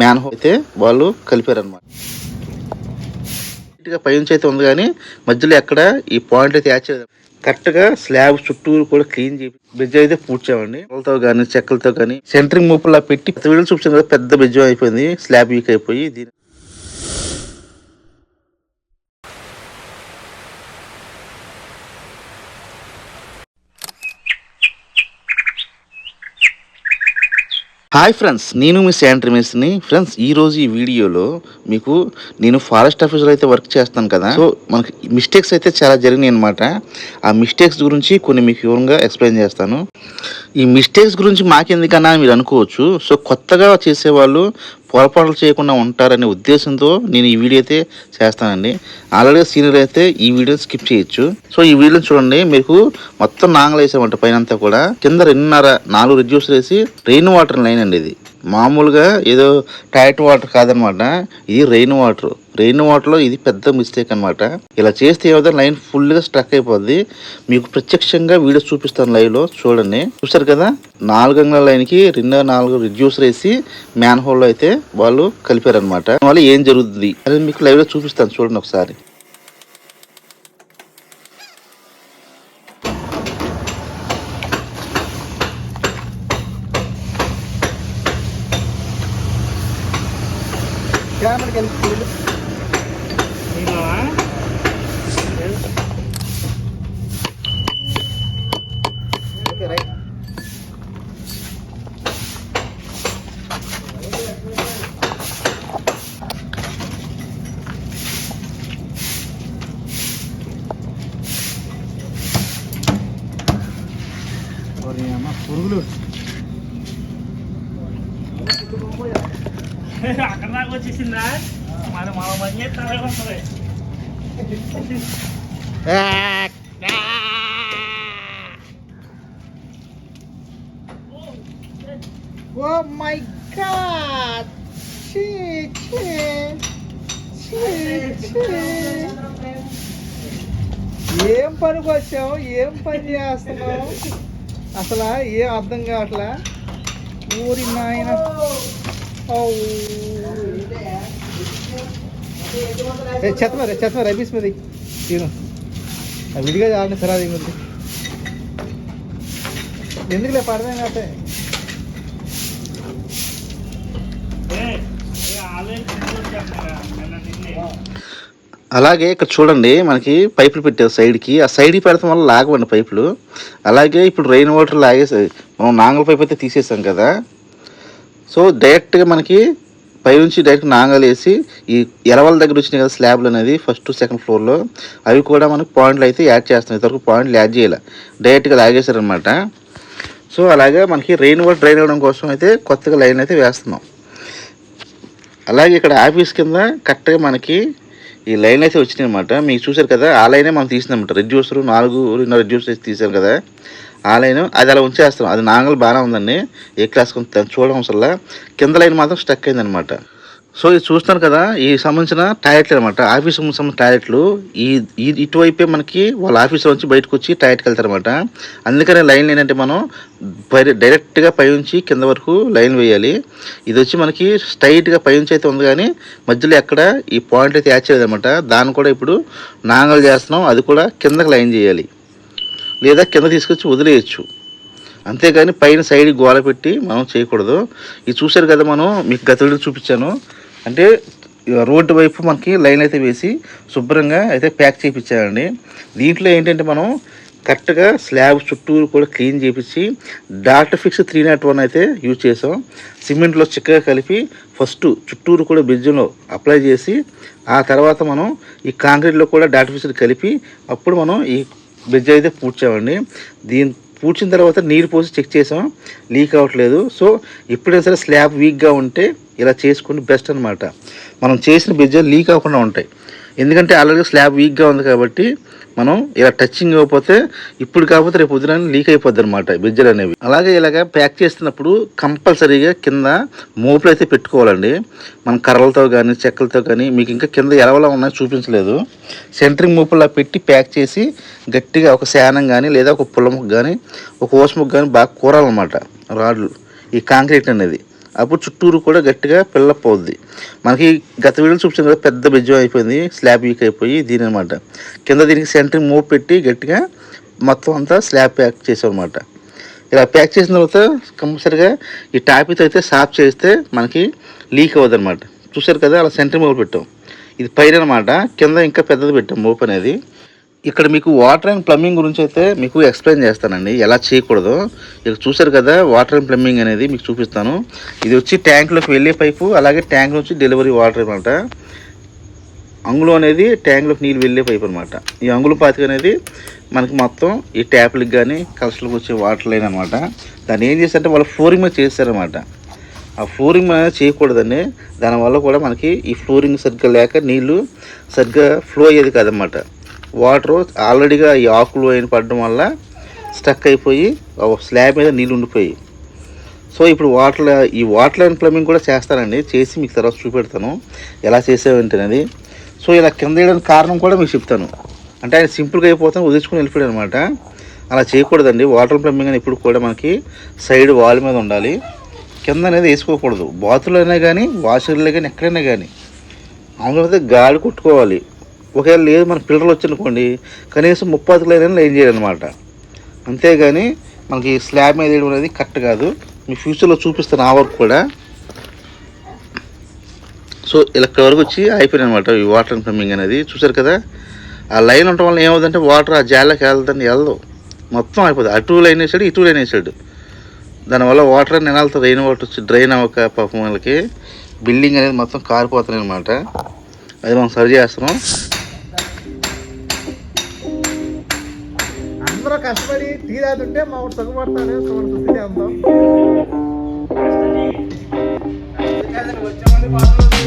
Man whole అయితే వాళ్ళు కలిపారనమాట నీట్గా పై నుంచి అయితే ఉంది కానీ మధ్యలో ఎక్కడ ఈ పాయింట్ అయితే యాచ్ కరెక్ట్గా స్లాబ్ చుట్టూరు కూడా క్లీన్ చేసి బ్రిడ్జ్ అయితే పూడ్చామండి తో కానీ చెక్కలతో కానీ సెంటరింగ్ మూపులా పెట్టి వీడియో చూపించాను కదా పెద్ద బ్రిడ్జ్ అయిపోయింది. స్లాబ్ వీక్ అయిపోయి దీని హాయ్ ఫ్రెండ్స్ నేను మీ శాంట్రీ మిస్ని ఫ్రెండ్స్ ఈ రోజు ఈ వీడియోలో మీకు నేను ఫారెస్ట్ ఆఫీసర్ అయితే వర్క్ చేస్తాను కదా. సో మనకి మిస్టేక్స్ అయితే చాలా జరిగినాయి అనమాట ఆ మిస్టేక్స్ గురించి కొన్ని మీకు వివరంగా ఎక్స్ప్లెయిన్ చేస్తాను. ఈ మిస్టేక్స్ గురించి మాకెందుకన్నా మీరు అనుకోవచ్చు. సో కొత్తగా చేసేవాళ్ళు పొరపాట్లు చేయకుండా ఉంటారనే ఉద్దేశంతో నేను ఈ వీడియో అయితే చేస్తానండి. ఆల్రెడీ సీనియర్ అయితే ఈ వీడియో స్కిప్ చేయొచ్చు. సో ఈ వీడియో చూడండి. మీకు మొత్తం నాంగలు వేసామంట పైన అంతా కూడా. కింద రెండున్నర నాలుగు రిడ్యూస్ వేసి రెయిన్ వాటర్ లైన్ అండి ఇది. మామూలుగా ఏదో టైట్ వాటర్ కాదనమాట. ఇది రెయిన్ వాటర్ రెయిన్ వాటర్లో ఇది పెద్ద మిస్టేక్ అన్నమాట. ఇలా చేస్తే ఏదో లైన్ ఫుల్గా స్ట్రక్ అయిపోద్ది. మీకు ప్రత్యక్షంగా వీడియో చూపిస్తాను లైవ్లో చూడండి. చూసారు కదా? నాలుగు అంగుళాల లైన్కి రెండు నాలుగు రిడ్యూసర్ వేసి మ్యాన్ హోల్లో అయితే వాళ్ళు కలిపారనమాట వాళ్ళు ఏం జరుగుతుంది అది మీకు లైవ్లో చూపిస్తాను చూడండి ఒకసారి. పురుగులు మరి మన ఓ మై గాడ్ ఛీ ఛీ ఏం పనికి వచ్చావు ఏం పని చేస్తున్నావు? అసలు ఏం అర్థం కావట్లా? ఊరి నాయన. చెత్త మరి చెత్త మరి మరి విడిగా చాలని సరే అది ఎందుకులే పడదాం కాతే అలాగే ఇక్కడ చూడండి మనకి పైపులు పెట్టారు సైడ్కి. ఆ సైడ్కి పెడతాం వల్ల లాగవండి పైపులు. అలాగే ఇప్పుడు రెయిన్ వాటర్ లాగేసి మనం నాంగల్ పైప్ అయితే తీసేసాం కదా. సో డైరెక్ట్గా మనకి పై నుంచి డైరెక్ట్ నాంగలు వేసి ఈ ఎలవల దగ్గర వచ్చినాయి కదా స్లాబ్లు అనేది ఫస్ట్ సెకండ్ ఫ్లోర్లో అవి కూడా మనకి పాయింట్లు అయితే యాడ్ చేస్తున్నాం ఇంతవరకు పాయింట్లు యాడ్ చేయాలి. డైరెక్ట్గా లాగేశారనమాట సో అలాగే మనకి రెయిన్ వాటర్ డ్రైన్ అవ్వడం కోసం అయితే కొత్తగా లైన్ అయితే వేస్తున్నాం. అలాగే ఇక్కడ ఆఫీస్ కింద కరెక్ట్గా మనకి ఈ లైన్ అయితే వచ్చినాయి అనమాట మీకు చూసారు కదా ఆ లైనే మనం తీసినామట రెడ్యూసర్ నాలుగు రెండు రెడ్యూసర్ తీసారు కదా. ఆ లైన్ అది అలా ఉంచేస్తాం అది నాంగల్ బాగానే ఉందండి. ఏ క్లాస్ చూడడం అసలు కింద లైన్ మాత్రం స్టక్ అయిందనమాట సో ఇది చూస్తున్నాను కదా ఈ సంబంధించిన టాయిలెట్లు అనమాట ఆఫీస్ సంబంధించిన టాయిలెట్లు ఈ ఇటువైపే మనకి వాళ్ళ ఆఫీస్లో నుంచి బయటకు వచ్చి టాయిలెట్కి వెళ్తారనమాట అందుకనే లైన్ ఏంటంటే మనం పై డైరెక్ట్గా పైనుంచి కింద వరకు లైన్ వేయాలి. ఇది వచ్చి మనకి స్ట్రైట్గా పై నుంచి అయితే ఉంది కానీ మధ్యలో ఎక్కడ ఈ పాయింట్ అయితే యాడ్ చేయలేదన్నమాట. దాన్ని కూడా ఇప్పుడు నాంగల్ చేస్తున్నాం. అది కూడా కిందకి లైన్ చేయాలి. లేదా కింద తీసుకొచ్చి వదిలేయచ్చు. అంతేగాని పైన సైడ్ గోల పెట్టి మనం చేయకూడదు. ఇది చూశారు కదా మనం మీకు గత వీడియో చూపించాను. అంటే రోడ్డు వైపు మనకి లైన్ అయితే వేసి శుభ్రంగా అయితే ప్యాక్ చేయించానండి దీంట్లో ఏంటంటే మనం కరెక్ట్గా స్లాబ్ చుట్టూరు కూడా క్లీన్ చేయించి dot fix three nought one అయితే యూజ్ చేసాం. సిమెంట్లో చిక్కగా కలిపి ఫస్ట్ చుట్టూరు కూడా బ్రిడ్జ్లో అప్లై చేసి ఆ తర్వాత మనం ఈ కాంక్రీట్లో కూడా డాట్ ఫిక్స్ కలిపి అప్పుడు మనం ఈ బ్రిడ్జ్ అయితే పూడ్చామండి దీని పూడ్చిన తర్వాత నీరు పోసి చెక్ చేసాం. లీక్ అవ్వట్లేదు. సో ఎప్పుడైనా సరే స్లాబ్ వీక్గా ఉంటే ఇలా చేసుకుని బెస్ట్ అనమాట మనం చేసిన బ్రిడ్జ్ లీక్ అవ్వకుండా ఉంటాయి. ఎందుకంటే ఆల్రెడీ స్లాబ్ వీక్గా ఉంది కాబట్టి మనం ఇలా టచింగ్ అవ్వకపోతే ఇప్పుడు కాకపోతే రేపు పొద్దున లీక్ అయిపోద్ది అనమాట బ్రిడ్జలు అనేవి. అలాగే ఇలాగ ప్యాక్ చేస్తున్నప్పుడు కంపల్సరీగా కింద మోపులు అయితే పెట్టుకోవాలండి. మన కర్రలతో కానీ చెక్కలతో కానీ మీకు ఇంకా కింద ఎలవలా ఉన్నాయో చూపించలేదు. సెంటరింగ్ మోపులా పెట్టి ప్యాక్ చేసి గట్టిగా ఒక శానం కానీ లేదా ఒక పుల్ల కానీ ఒక ఓస్ కానీ బాగా కూరాలన్నమాట రాడ్లు. ఈ కాంక్రీట్ అనేది. అప్పుడు చుట్టూరు కూడా గట్టిగా పిల్లప్ అవుద్ది మనకి గత వీడియో చూపించిన కదా పెద్ద బెజ్జం అయిపోయింది స్లాబ్ వీక్ అయిపోయి దీని అనమాట కింద దీనికి సెంటరింగ్ మూవ్ పెట్టి గట్టిగా మొత్తం అంతా స్లాబ్ ప్యాక్ చేసాం అనమాట ఇలా ప్యాక్ చేసిన తర్వాత కంపల్సరిగా ఈ టాపితో అయితే సాఫ్ చేస్తే మనకి లీక్ అవ్వదు అనమాట చూసారు కదా అలా సెంటర్ మూవ్ పెట్టాం. ఇది పైన అనమాట కింద ఇంకా పెద్దది పెట్టాం మూప్ అనేది. ఇక్కడ మీకు వాటర్ అండ్ ప్లంబింగ్ గురించి అయితే మీకు ఎక్స్ప్లెయిన్ చేస్తానండి. ఎలా చేయకూడదు? ఇక్కడ చూసారు కదా వాటర్ అండ్ ప్లంబింగ్ అనేది మీకు చూపిస్తాను. ఇది వచ్చి ట్యాంక్లోకి వెళ్ళే పైపు అలాగే ట్యాంక్ నుంచి డెలివరీ వాటర్ అనమాట. అంగుళం అనేది ట్యాంక్లోకి నీళ్ళు వెళ్ళే పైపు అనమాట. ఈ అంగుళం పాతిక అనేది మనకి మొత్తం ఈ ట్యాప్లకు కానీ కలసలకు వచ్చే వాటర్ లైన్ అనమాట. దాన్ని ఏం చేస్తారంటే వాళ్ళు ఫ్లోరింగ్ మీద చేస్తారనమాట ఆ ఫ్లోరింగ్ అనేది చేయకూడదండి. దానివల్ల కూడా మనకి ఈ ఫ్లోరింగ్ సరిగ్గా లేక నీళ్ళు సరిగ్గా ఫ్లో అయ్యేది కాదనమాట వాటర్ ఆల్రెడీగా ఈ ఆకులు అయిన పడడం వల్ల స్టక్ అయిపోయి స్లాబ్ మీద నీళ్ళు ఉండిపోయి. సో ఇప్పుడు వాటర్ ఈ వాటర్ లైన్ ప్లంబింగ్ కూడా చేస్తానండి చేసి మీకు తర్వాత చూపెడతాను. ఎలా చేసేవేంటనేది. సో ఇలా కింద వేయడానికి కారణం కూడా మీకు చెప్తాను. అంటే ఆయన సింపుల్గా అయిపోతాను వదిలించుకుని వెళ్ళిపోయాడు అనమాట. అలా చేయకూడదండి. వాటర్ ప్లంబింగ్ అని ఇప్పుడు కూడా మనకి సైడ్ వాల్ మీద ఉండాలి. కింద అనేది వేసుకోకూడదు. బాతులు అయినా కానీ వాషర్లో కానీ ఎక్కడైనా కానీ. మామూలుగా గాలి కొట్టుకోవాలి. ఒకవేళ లేదు మన పిల్లలు వచ్చనుకోండి కనీసం ముప్పాతికలైనా లైన్ చేయాలన్నమాట అంతేగాని మనకి స్లాబ్ మీద వేయడం అనేది కరెక్ట్ కాదు. మీ ఫ్యూచర్లో చూపిస్తాను ఆ వర్క్ కూడా. సో ఇలా ఇక్కడ వరకు వచ్చి అయిపోయింది అనమాట ఈ వాటర్ అండ్ ప్లంబింగ్ అనేది. చూసారు కదా? ఆ లైన్ ఉండటం వల్ల ఏమవుతుందంటే వాటర్ ఆ జాలకి వెళ్తుంది వెళ్ళదు మొత్తం అయిపోతుంది అటు లైన్ వేసాడు ఇటు లైన్ వేసాడు. దానివల్ల వాటర్ అని వెళ్తుంది రెయిన్ వాటర్ వచ్చి డ్రైన్ అవ్వక పాపం వాళ్ళకి. బిల్డింగ్ అనేది మొత్తం కారిపోతుంది అనమాట అది మనం సరి చేస్తున్నాం. కష్టపడి టీ తాగుతుంటే మా ఊరు అందాం వచ్చే మంది బాగా